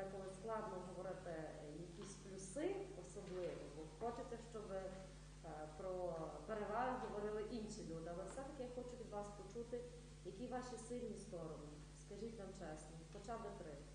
деколи складно говорити якісь плюси особливо, бо хочеться, щоб е, про переваги говорили інші люди. Але все-таки я хочу від вас почути, які ваші сильні сторони. Скажіть нам чесно, хоча б три.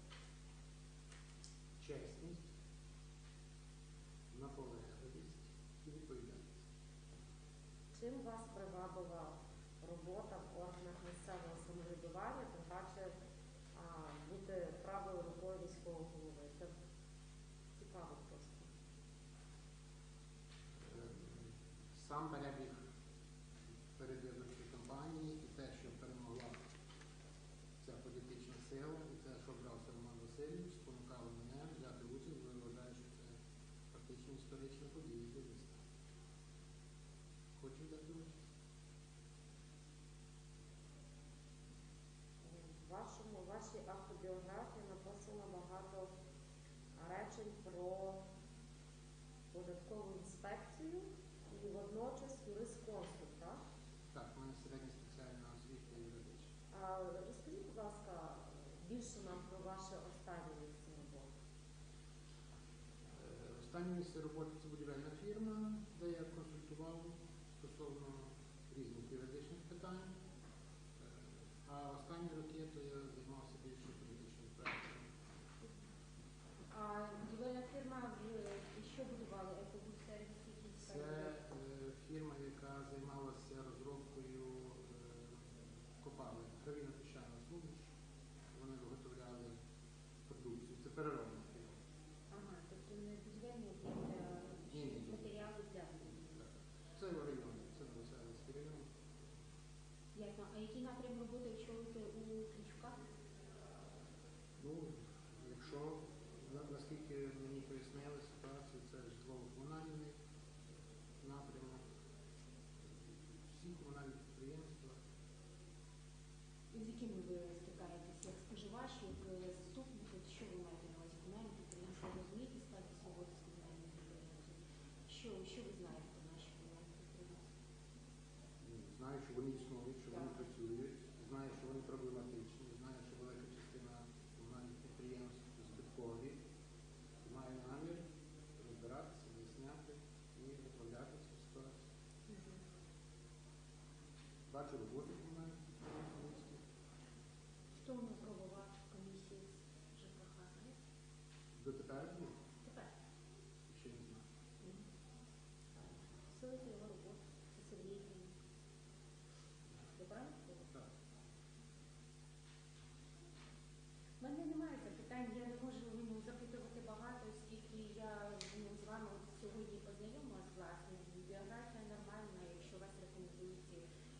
Роман спонукало мене взяти участь, бо я вважаю, що це фактично історична подія для міста. Хочу взяти участь. В вашому, в вашій автобіографії написано багато речень про податкову інспекцію і водночас юрисконсульт, так? Так, в мене середня спеціальна освіта юридична. А розкажіть, будь ласка, більше нам про ваше останнє місце роботи. Е, Останнє місце роботи це будівельна фірма, де я консультував стосовно різних юридичних питань. Е, А останні роки то я займався більше політичним проектом. А будівельна фірма, в- що будували? Екобус-сервіс якийсь? Це е, фірма, яка займалася розробкою е, копалин, гравійно піщана суміш. Вони виготовляли продукцію. Це переробна фірма. Ага, тобто не будівельні об'єкти, Ні, ні, ні. а матеріали для. Так. Це в районі, це Новоселицький район. Ясно. А який напрям роботи очолити у Клічуках? Ну, якщо на- наскільки мені пояснили ситуацію, це житлово-комунальний напрямок, всі комунальні підприємства. І з якими ви стикаєтесь? Як споживач, як е, заступник, що ви маєте на увазі комунальні підприємства? Розумієте стати свободи з комунальними підприємствами? Що, що ви знаєте про наші комунальні підприємства? Знаю, що вони існують, back to the board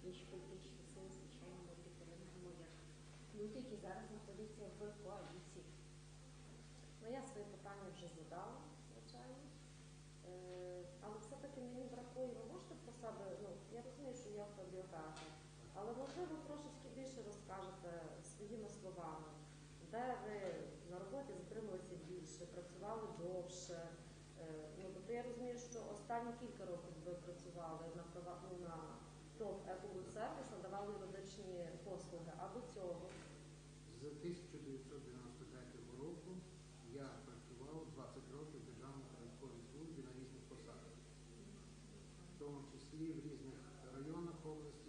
інші політичні сили, звичайно, ми підтримуємо як люди, які зараз знаходяться в коаліції. Ну, я свої питання вже задала, звичайно. Е, але все-таки мені бракує, ви можете про себе, ну, я розумію, що є автобіографія, але можливо трошечки більше розкажете своїми словами, де ви на роботі затрималися більше, працювали довше. Е, ну, тобто я розумію, що останні кілька років ви працювали на права ну, на юридичні послуги, а цього? З 1993 року я працював 20 років в Державній податковій службі на різних посадах, в тому числі в різних районах області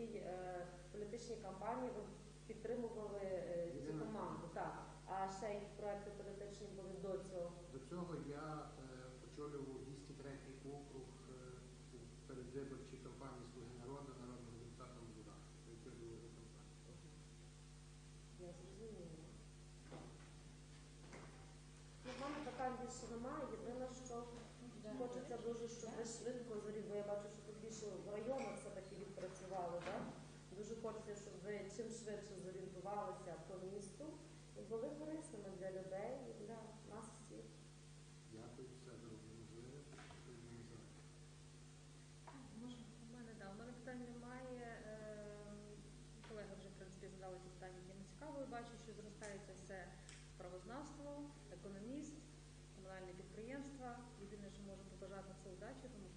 цій е, політичній кампанії ви підтримували е, цю команду. Так. А ще й проекти політичні були до цього? До цього я е, очолював 203 округ передвиборчій кампанії Слуги народу, народним депутатом Дуда. Я зрозуміла. Ну, у мене питань більше немає. Єдине, що хочеться дуже, щоб ви швидко зорі, бо я бачу, що тут більше в районах ви чим швидше зорієнтувалися по місту і були корисними для людей і для нас всіх. Дякую, все зробили. Мене да, у мене питань немає. Ем, колеги вже в принципі задали питання, які не цікаво. Бачу, що зростається все правознавство, економіст, комунальні підприємства. Єдине, що можу побажати це удачі, тому